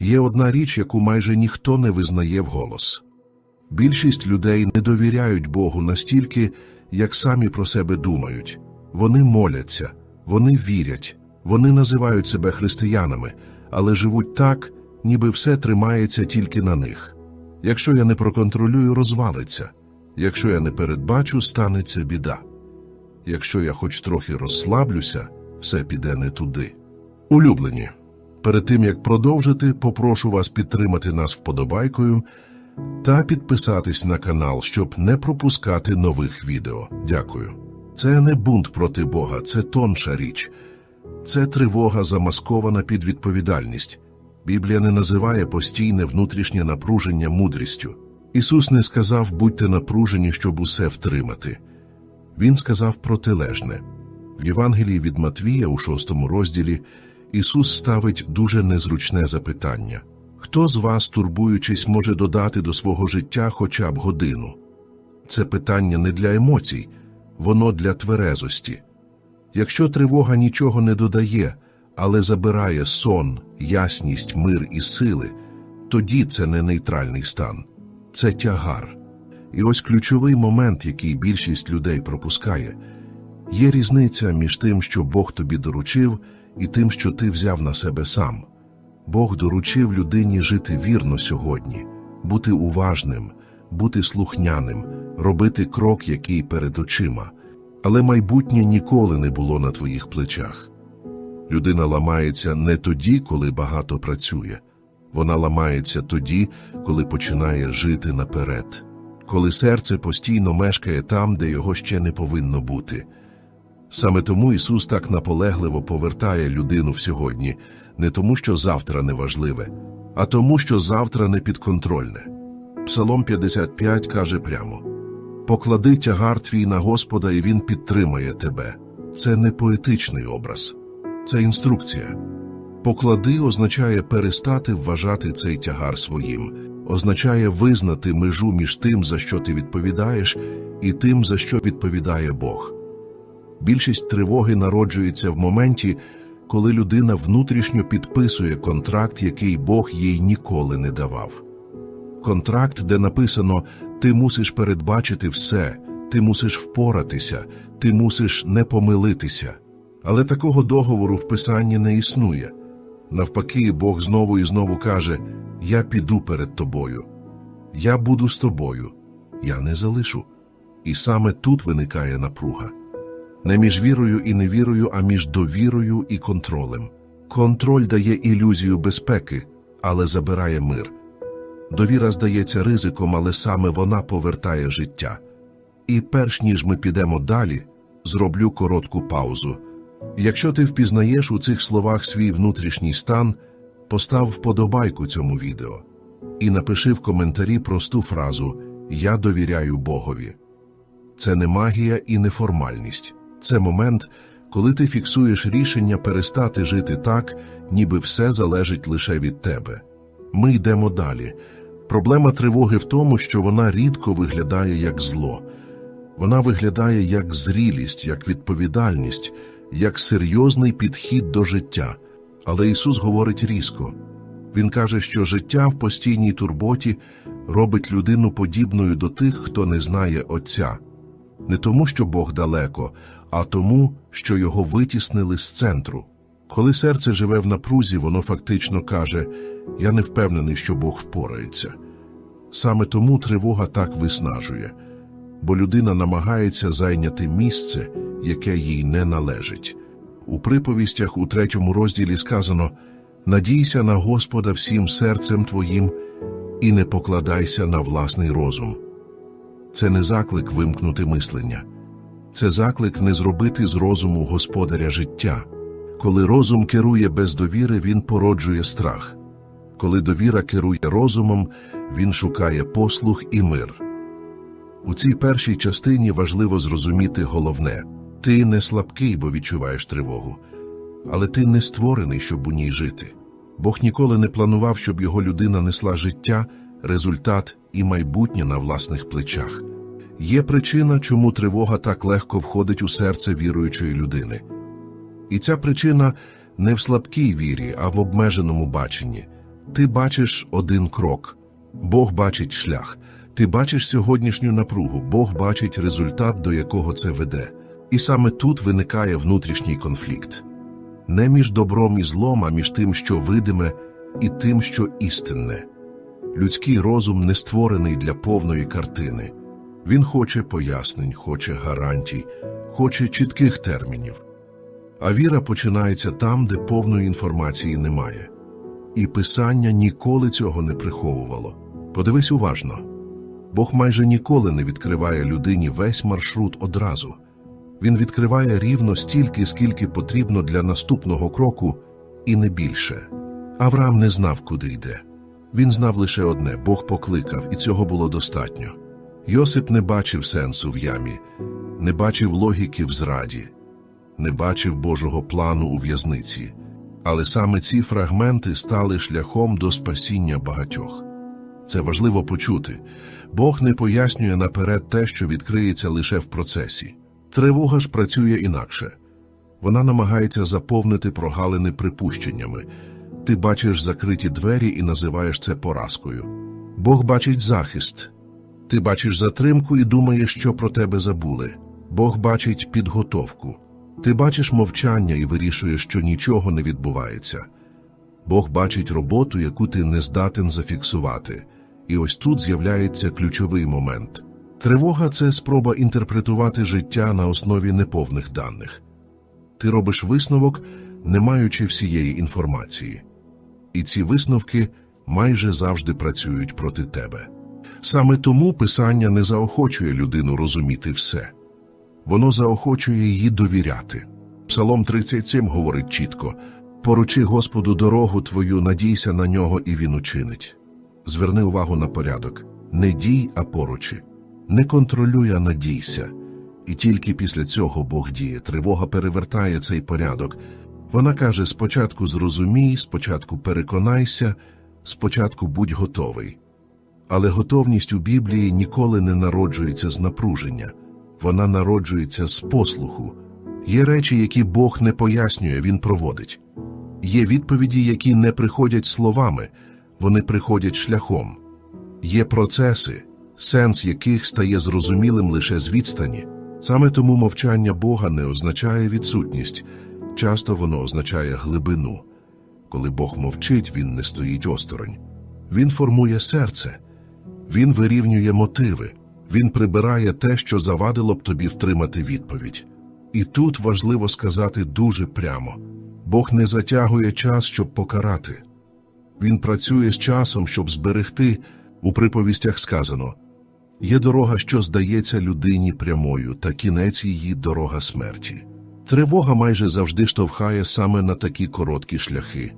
Є одна річ, яку майже ніхто не визнає вголос. Більшість людей не довіряють Богу настільки, як самі про себе думають. Вони моляться, вони вірять, вони називають себе християнами, але живуть так, ніби все тримається тільки на них. Якщо я не проконтролюю, розвалиться. Якщо я не передбачу, станеться біда. Якщо я хоч трохи розслаблюся, все піде не туди. Улюблені. Перед тим як продовжити, попрошу вас підтримати нас вподобайкою та підписатись на канал, щоб не пропускати нових відео. Дякую. Це не бунт проти Бога, це тонша річ. Це тривога, замаскована під відповідальність. Біблія не називає постійне внутрішнє напруження мудрістю. Ісус не сказав будьте напружені, щоб усе втримати. Він сказав протилежне. В Євангелії від Матвія у шостому розділі Ісус ставить дуже незручне запитання. Хто з вас, турбуючись, може додати до свого життя хоча б годину? Це питання не для емоцій, воно для тверезості. Якщо тривога нічого не додає, але забирає сон, ясність, мир і сили, тоді це не нейтральний стан, це тягар. І ось ключовий момент, який більшість людей пропускає, є різниця між тим, що Бог тобі доручив, і тим, що ти взяв на себе сам. Бог доручив людині жити вірно сьогодні, бути уважним, бути слухняним, робити крок, який перед очима. Але майбутнє ніколи не було на твоїх плечах. Людина ламається не тоді, коли багато працює. Вона ламається тоді, коли починає жити наперед, коли серце постійно мешкає там, де його ще не повинно бути. Саме тому Ісус так наполегливо повертає людину в сьогодні, не тому, що завтра неважливе, а тому, що завтра не підконтрольне. Псалом 55 каже прямо: Поклади тягар твій на Господа, і Він підтримає тебе. Це не поетичний образ, це інструкція. Поклади означає перестати вважати цей тягар своїм, означає визнати межу між тим, за що ти відповідаєш, і тим, за що відповідає Бог. Більшість тривоги народжується в моменті, коли людина внутрішньо підписує контракт, який Бог їй ніколи не давав. Контракт, де написано ти мусиш передбачити все, ти мусиш впоратися, ти мусиш не помилитися. Але такого договору в Писанні не існує. Навпаки, Бог знову і знову каже: Я піду перед тобою, я буду з тобою, я не залишу. І саме тут виникає напруга. Не між вірою і невірою, а між довірою і контролем. Контроль дає ілюзію безпеки, але забирає мир. Довіра здається ризиком, але саме вона повертає життя. І перш ніж ми підемо далі, зроблю коротку паузу. Якщо ти впізнаєш у цих словах свій внутрішній стан, постав вподобайку цьому відео і напиши в коментарі просту фразу Я довіряю Богові. Це не магія і не формальність. Це момент, коли ти фіксуєш рішення перестати жити так, ніби все залежить лише від тебе. Ми йдемо далі. Проблема тривоги в тому, що вона рідко виглядає як зло. Вона виглядає як зрілість, як відповідальність, як серйозний підхід до життя. Але Ісус говорить різко. Він каже, що життя в постійній турботі робить людину подібною до тих, хто не знає Отця. Не тому, що Бог далеко, а тому, що його витіснили з центру. Коли серце живе в напрузі, воно фактично каже: Я не впевнений, що Бог впорається. Саме тому тривога так виснажує, бо людина намагається зайняти місце, яке їй не належить. У приповістях у третьому розділі сказано Надійся на Господа всім серцем твоїм і не покладайся на власний розум. Це не заклик вимкнути мислення, це заклик не зробити з розуму господаря життя. Коли розум керує без довіри, він породжує страх. Коли довіра керує розумом, він шукає послух і мир. У цій першій частині важливо зрозуміти головне ти не слабкий, бо відчуваєш тривогу, але ти не створений, щоб у ній жити. Бог ніколи не планував, щоб його людина несла життя, результат і майбутнє на власних плечах. Є причина, чому тривога так легко входить у серце віруючої людини. І ця причина не в слабкій вірі, а в обмеженому баченні. Ти бачиш один крок, Бог бачить шлях. Ти бачиш сьогоднішню напругу, Бог бачить результат, до якого це веде. І саме тут виникає внутрішній конфлікт. Не між добром і злом, а між тим, що видиме, і тим, що істинне. Людський розум не створений для повної картини. Він хоче пояснень, хоче гарантій, хоче чітких термінів. А віра починається там, де повної інформації немає. І писання ніколи цього не приховувало. Подивись уважно. Бог майже ніколи не відкриває людині весь маршрут одразу. Він відкриває рівно стільки, скільки потрібно для наступного кроку, і не більше. Авраам не знав, куди йде. Він знав лише одне Бог покликав, і цього було достатньо. Йосип не бачив сенсу в ямі, не бачив логіки в зраді, не бачив Божого плану у в'язниці. Але саме ці фрагменти стали шляхом до спасіння багатьох. Це важливо почути. Бог не пояснює наперед те, що відкриється лише в процесі. Тривога ж працює інакше. Вона намагається заповнити прогалини припущеннями. Ти бачиш закриті двері і називаєш це поразкою. Бог бачить захист. Ти бачиш затримку і думаєш, що про тебе забули. Бог бачить підготовку. Ти бачиш мовчання і вирішуєш, що нічого не відбувається. Бог бачить роботу, яку ти не здатен зафіксувати. І ось тут з'являється ключовий момент. Тривога це спроба інтерпретувати життя на основі неповних даних. Ти робиш висновок, не маючи всієї інформації. І ці висновки майже завжди працюють проти тебе. Саме тому писання не заохочує людину розуміти все. Воно заохочує її довіряти. Псалом 37 говорить чітко поручи Господу дорогу твою, надійся на нього, і він учинить. Зверни увагу на порядок не дій, а поручи. Не контролюй, а надійся. І тільки після цього Бог діє. Тривога перевертає цей порядок. Вона каже: спочатку зрозумій, спочатку переконайся, спочатку будь готовий. Але готовність у Біблії ніколи не народжується з напруження, вона народжується з послуху. Є речі, які Бог не пояснює, Він проводить. Є відповіді, які не приходять словами, вони приходять шляхом. Є процеси, сенс яких стає зрозумілим лише з відстані. Саме тому мовчання Бога не означає відсутність, часто воно означає глибину. Коли Бог мовчить, Він не стоїть осторонь. Він формує серце, Він вирівнює мотиви, Він прибирає те, що завадило б тобі втримати відповідь. І тут важливо сказати дуже прямо Бог не затягує час, щоб покарати. Він працює з часом, щоб зберегти, у приповістях сказано є дорога, що здається людині прямою, та кінець її дорога смерті. Тривога майже завжди штовхає саме на такі короткі шляхи.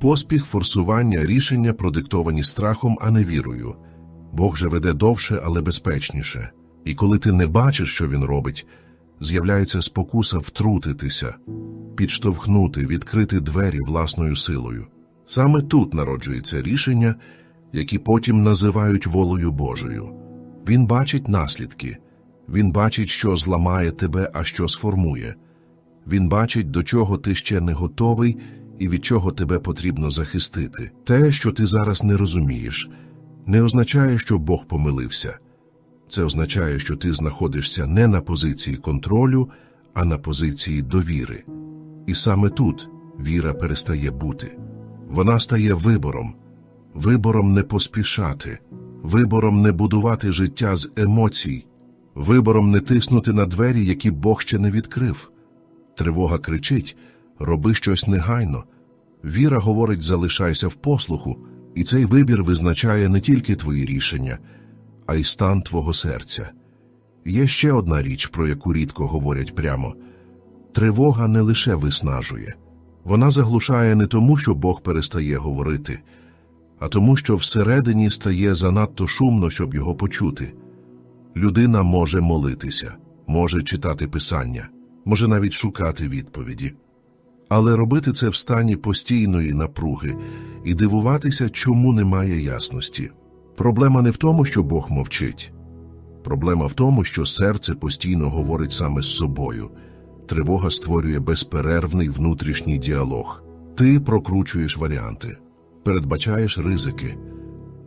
Поспіх, форсування, рішення продиктовані страхом, а не вірою. Бог же веде довше, але безпечніше. І коли ти не бачиш, що він робить, з'являється спокуса втрутитися, підштовхнути, відкрити двері власною силою. Саме тут народжується рішення, які потім називають волею Божою. Він бачить наслідки, він бачить, що зламає тебе, а що сформує. Він бачить, до чого ти ще не готовий і від чого тебе потрібно захистити. Те, що ти зараз не розумієш, не означає, що Бог помилився. Це означає, що ти знаходишся не на позиції контролю, а на позиції довіри. І саме тут віра перестає бути. Вона стає вибором, вибором не поспішати, вибором не будувати життя з емоцій, вибором не тиснути на двері, які Бог ще не відкрив. Тривога кричить роби щось негайно. Віра говорить залишайся в послуху, і цей вибір визначає не тільки твої рішення, а й стан твого серця. Є ще одна річ, про яку рідко говорять прямо тривога не лише виснажує. Вона заглушає не тому, що Бог перестає говорити, а тому, що всередині стає занадто шумно, щоб його почути. Людина може молитися, може читати писання, може навіть шукати відповіді. Але робити це в стані постійної напруги і дивуватися, чому немає ясності. Проблема не в тому, що Бог мовчить. Проблема в тому, що серце постійно говорить саме з собою. Тривога створює безперервний внутрішній діалог. Ти прокручуєш варіанти. передбачаєш ризики,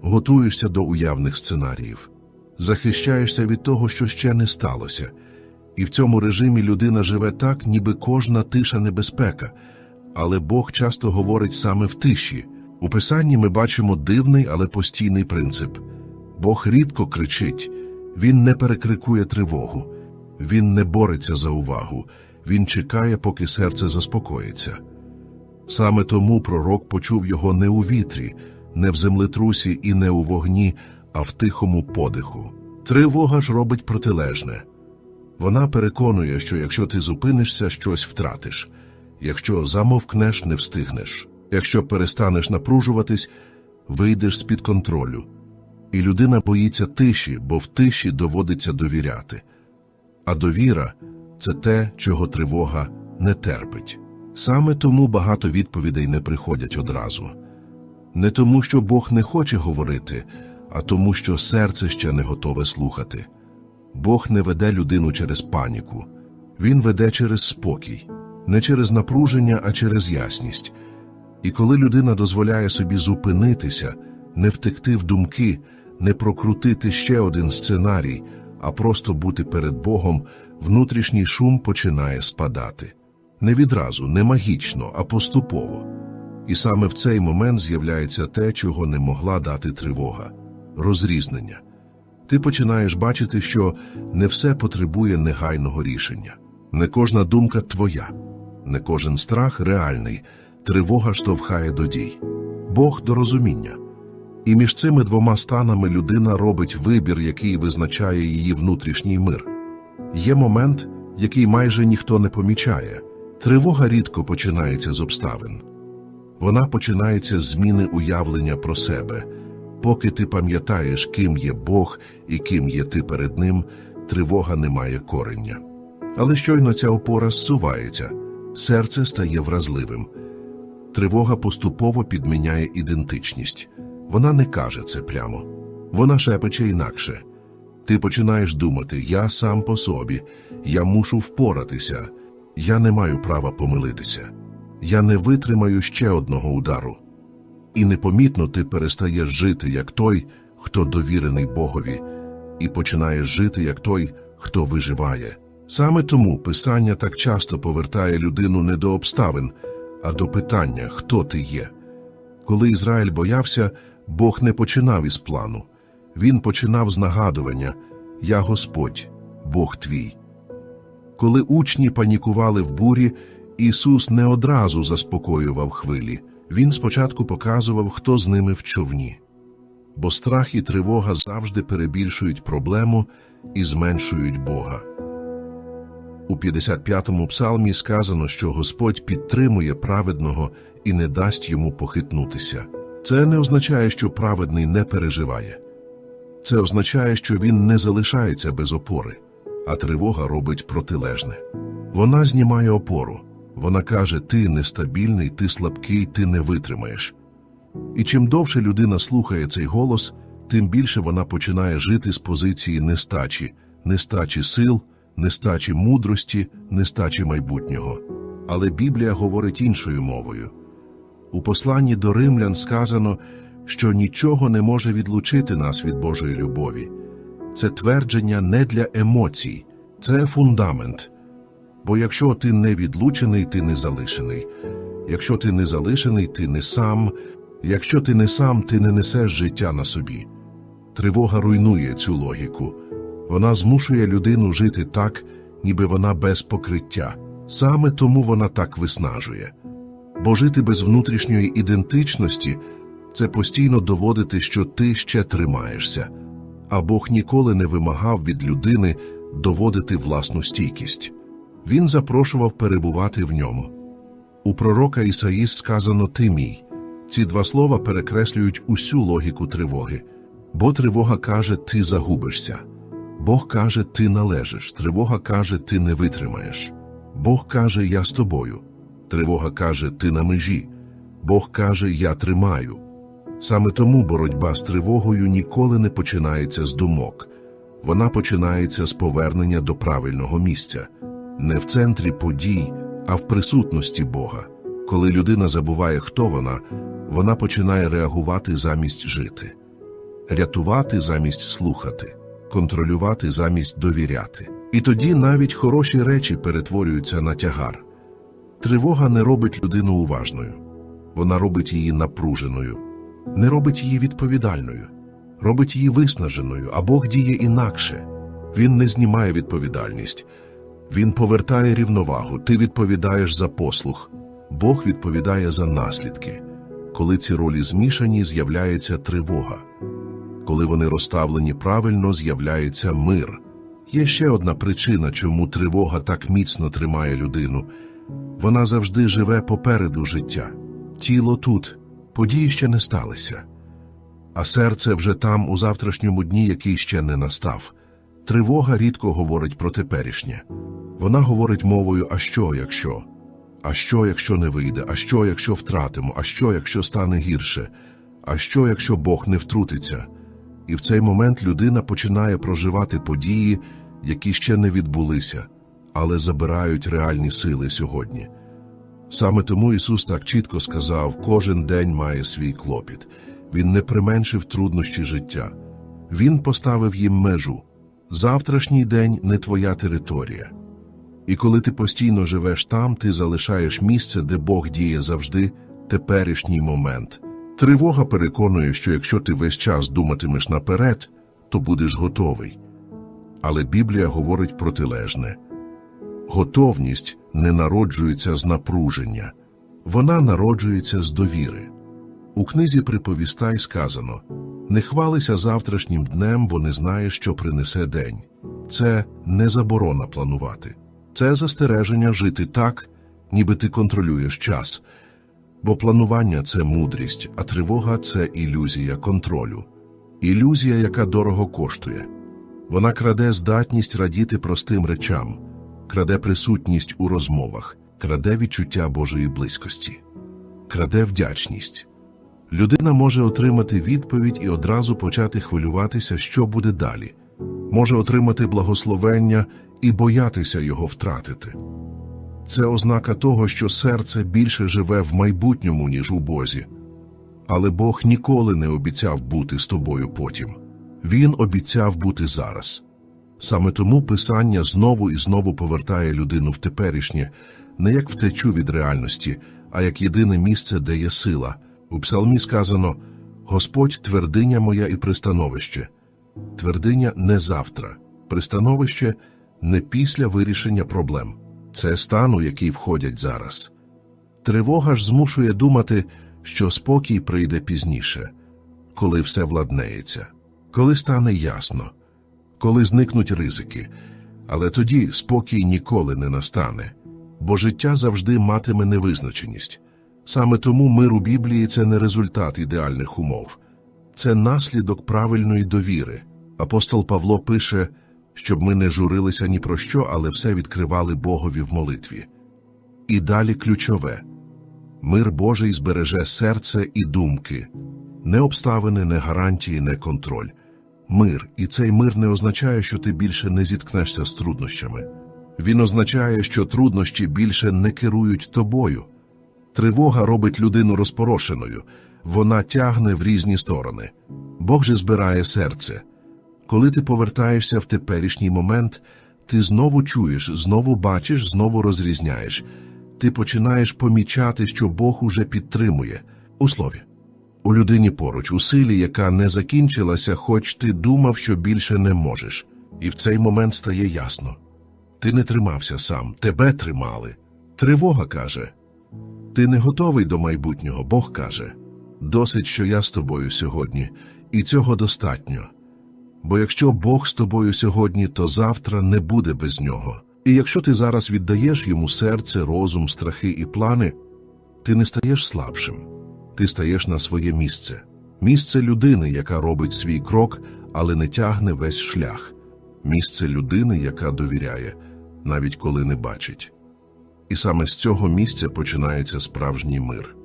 готуєшся до уявних сценаріїв, захищаєшся від того, що ще не сталося. І в цьому режимі людина живе так, ніби кожна тиша небезпека, але Бог часто говорить саме в тиші. У Писанні ми бачимо дивний, але постійний принцип. Бог рідко кричить, Він не перекрикує тривогу, Він не бореться за увагу, Він чекає, поки серце заспокоїться. Саме тому пророк почув його не у вітрі, не в землетрусі і не у вогні, а в тихому подиху. Тривога ж робить протилежне. Вона переконує, що якщо ти зупинишся, щось втратиш, якщо замовкнеш, не встигнеш, якщо перестанеш напружуватись, вийдеш з-під контролю. І людина боїться тиші, бо в тиші доводиться довіряти. А довіра це те, чого тривога не терпить. Саме тому багато відповідей не приходять одразу. Не тому, що Бог не хоче говорити, а тому, що серце ще не готове слухати. Бог не веде людину через паніку, Він веде через спокій, не через напруження, а через ясність. І коли людина дозволяє собі зупинитися, не втекти в думки, не прокрутити ще один сценарій, а просто бути перед Богом, внутрішній шум починає спадати. Не відразу, не магічно, а поступово. І саме в цей момент з'являється те, чого не могла дати тривога розрізнення. Ти починаєш бачити, що не все потребує негайного рішення. Не кожна думка твоя, не кожен страх реальний, тривога штовхає до дій. Бог до розуміння. І між цими двома станами людина робить вибір, який визначає її внутрішній мир. Є момент, який майже ніхто не помічає. Тривога рідко починається з обставин. Вона починається з зміни уявлення про себе. Поки ти пам'ятаєш, ким є Бог і ким є ти перед Ним, тривога не має корення. Але щойно ця опора зсувається, серце стає вразливим. Тривога поступово підміняє ідентичність. Вона не каже це прямо. Вона шепече інакше. Ти починаєш думати, я сам по собі, я мушу впоратися, я не маю права помилитися, я не витримаю ще одного удару. І непомітно ти перестаєш жити як той, хто довірений Богові, і починаєш жити як той, хто виживає. Саме тому Писання так часто повертає людину не до обставин, а до питання, хто ти є. Коли Ізраїль боявся, Бог не починав із плану. Він починав з нагадування Я Господь, Бог твій. Коли учні панікували в бурі, Ісус не одразу заспокоював хвилі. Він спочатку показував, хто з ними в човні. Бо страх і тривога завжди перебільшують проблему і зменшують Бога. У 55-му псалмі сказано, що Господь підтримує праведного і не дасть йому похитнутися. Це не означає, що праведний не переживає. Це означає, що він не залишається без опори, а тривога робить протилежне. Вона знімає опору. Вона каже: ти нестабільний, ти слабкий, ти не витримаєш. І чим довше людина слухає цей голос, тим більше вона починає жити з позиції нестачі, нестачі сил, нестачі мудрості, нестачі майбутнього. Але Біблія говорить іншою мовою. У посланні до римлян сказано, що нічого не може відлучити нас від Божої любові. Це твердження не для емоцій, це фундамент. Бо якщо ти не відлучений, ти не залишений. Якщо ти не залишений, ти не сам. Якщо ти не сам, ти не несеш життя на собі. Тривога руйнує цю логіку. Вона змушує людину жити так, ніби вона без покриття. Саме тому вона так виснажує. Бо жити без внутрішньої ідентичності це постійно доводити, що ти ще тримаєшся, а Бог ніколи не вимагав від людини доводити власну стійкість. Він запрошував перебувати в ньому. У пророка Ісаї сказано «Ти мій». Ці два слова перекреслюють усю логіку тривоги. Бо тривога каже «ти загубишся». Бог каже «ти належиш», тривога каже «ти не витримаєш». Бог каже «я з тобою». Тривога каже «ти на межі». Бог каже «я тримаю». Саме тому боротьба з тривогою ніколи не починається з думок. Вона починається з повернення до правильного місця не в центрі подій, а в присутності Бога. Коли людина забуває, хто вона, вона починає реагувати замість жити, рятувати замість слухати, контролювати замість довіряти. І тоді навіть хороші речі перетворюються на тягар. Тривога не робить людину уважною, вона робить її напруженою, не робить її відповідальною, робить її виснаженою, а Бог діє інакше. Він не знімає відповідальність, він повертає рівновагу, ти відповідаєш за послух, Бог відповідає за наслідки. Коли ці ролі змішані, з'являється тривога. Коли вони розставлені правильно, з'являється мир. Є ще одна причина, чому тривога так міцно тримає людину. Вона завжди живе попереду життя. Тіло тут, події ще не сталися. А серце вже там, у завтрашньому дні, який ще не настав. Тривога рідко говорить про теперішнє. Вона говорить мовою «а що, якщо?», «а що, якщо не вийде?», «а що, якщо втратимо?», «а що, якщо стане гірше?», «а що, якщо Бог не втрутиться?». І в цей момент людина починає проживати події, які ще не відбулися, але забирають реальні сили сьогодні. Саме тому Ісус так чітко сказав: кожен день має свій клопіт. Він не применшив труднощі життя. Він поставив їм межу. Завтрашній день не твоя територія. І коли ти постійно живеш там, ти залишаєш місце, де Бог діє завжди, теперішній момент. Тривога переконує, що якщо ти весь час думатимеш наперед, то будеш готовий. Але Біблія говорить протилежне. Готовність не народжується з напруження, вона народжується з довіри. У книзі приповістай сказано не хвалися завтрашнім днем, бо не знаєш, що принесе день. Це не заборона планувати, це застереження жити так, ніби ти контролюєш час. Бо планування це мудрість, а тривога це ілюзія контролю. Ілюзія, яка дорого коштує. Вона краде здатність радіти простим речам, краде присутність у розмовах, краде відчуття Божої близькості, краде вдячність. Людина може отримати відповідь і одразу почати хвилюватися, що буде далі, може отримати благословення і боятися його втратити. Це ознака того, що серце більше живе в майбутньому, ніж у Бозі. Але Бог ніколи не обіцяв бути з тобою потім. Він обіцяв бути зараз. Саме тому Писання знову і знову повертає людину в теперішнє, не як втечу від реальності, а як єдине місце, де є сила. У псалмі сказано Господь твердиня моя і пристановище. Твердиня не завтра, пристановище не після вирішення проблем. Це стан, у який входять зараз. Тривога ж змушує думати, що спокій прийде пізніше, коли все владнеється, коли стане ясно, коли зникнуть ризики. Але тоді спокій ніколи не настане, бо життя завжди матиме невизначеність. Саме тому мир у Біблії це не результат ідеальних умов, це наслідок правильної довіри. Апостол Павло пише, щоб ми не журилися ні про що, але все відкривали Богові в молитві. І далі ключове мир Божий збереже серце і думки, не обставини, не гарантії, не контроль. Мир, і цей мир не означає, що ти більше не зіткнешся з труднощами. Він означає, що труднощі більше не керують тобою. Тривога робить людину розпорошеною, вона тягне в різні сторони. Бог же збирає серце. Коли ти повертаєшся в теперішній момент, ти знову чуєш, знову бачиш, знову розрізняєш. Ти починаєш помічати, що Бог уже підтримує у слові. У людині поруч, у силі, яка не закінчилася, хоч ти думав, що більше не можеш. І в цей момент стає ясно. Ти не тримався сам, тебе тримали. Тривога каже. Ти не готовий до майбутнього, Бог каже. Досить, що я з тобою сьогодні, і цього достатньо. Бо якщо Бог з тобою сьогодні, то завтра не буде без нього. І якщо ти зараз віддаєш йому серце, розум, страхи і плани, ти не стаєш слабшим, ти стаєш на своє місце, місце людини, яка робить свій крок, але не тягне весь шлях, місце людини, яка довіряє, навіть коли не бачить. І саме з цього місця починається справжній мир.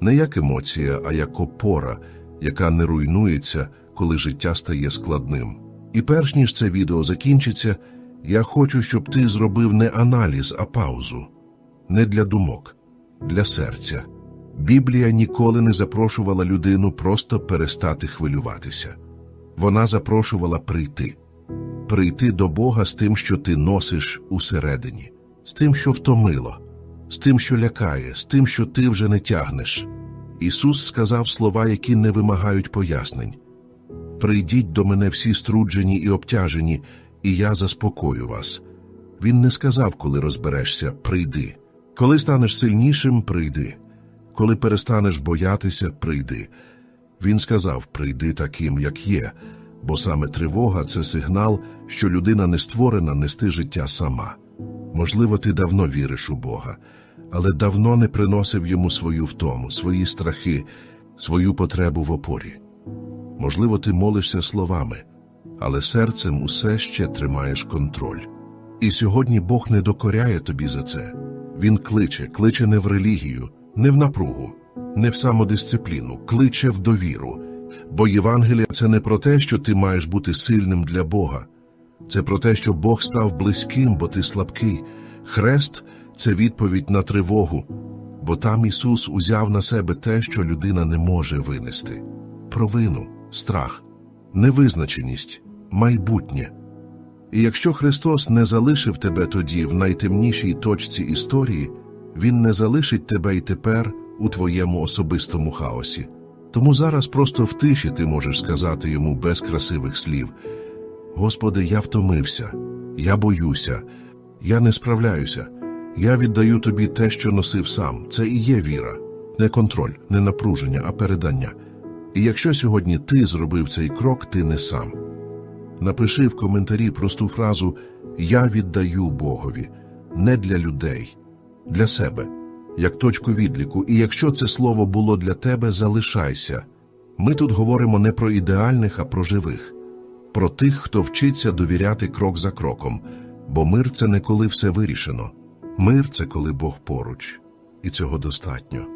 Не як емоція, а як опора, яка не руйнується, коли життя стає складним. І перш ніж це відео закінчиться, я хочу, щоб ти зробив не аналіз, а паузу. Не для думок, для серця. Біблія ніколи не запрошувала людину просто перестати хвилюватися. Вона запрошувала прийти, прийти до Бога з тим, що ти носиш усередині, з тим, що втомило, з тим, що лякає, з тим, що ти вже не тягнеш. Ісус сказав слова, які не вимагають пояснень. Прийдіть до мене всі струджені і обтяжені, і я заспокою вас. Він не сказав, коли розберешся, прийди. Коли станеш сильнішим, прийди. Коли перестанеш боятися, прийди. Він сказав: прийди таким, як є, бо саме тривога це сигнал, що людина не створена нести життя сама. Можливо, ти давно віриш у Бога, але давно не приносив йому свою втому, свої страхи, свою потребу в опорі. Можливо, ти молишся словами, але серцем усе ще тримаєш контроль. І сьогодні Бог не докоряє тобі за це. Він кличе, кличе не в релігію, не в напругу, не в самодисципліну, кличе в довіру. Бо Євангелія це не про те, що ти маєш бути сильним для Бога. Це про те, що Бог став близьким, бо ти слабкий. Хрест це відповідь на тривогу, бо там Ісус узяв на себе те, що людина не може винести: провину, страх, невизначеність, майбутнє. І якщо Христос не залишив тебе тоді в найтемнішій точці історії, Він не залишить тебе й тепер у твоєму особистому хаосі. Тому зараз просто в тиші ти можеш сказати йому без красивих слів: Господи, я втомився, я боюся, я не справляюся, я віддаю тобі те, що носив сам. Це і є віра, не контроль, не напруження, а передання. І якщо сьогодні ти зробив цей крок, ти не сам. Напиши в коментарі просту фразу Я віддаю Богові не для людей, для себе, як точку відліку. І якщо це слово було для тебе, залишайся. Ми тут говоримо не про ідеальних, а про живих, про тих, хто вчиться довіряти крок за кроком, бо мир це не коли все вирішено. Мир це коли Бог поруч, і цього достатньо.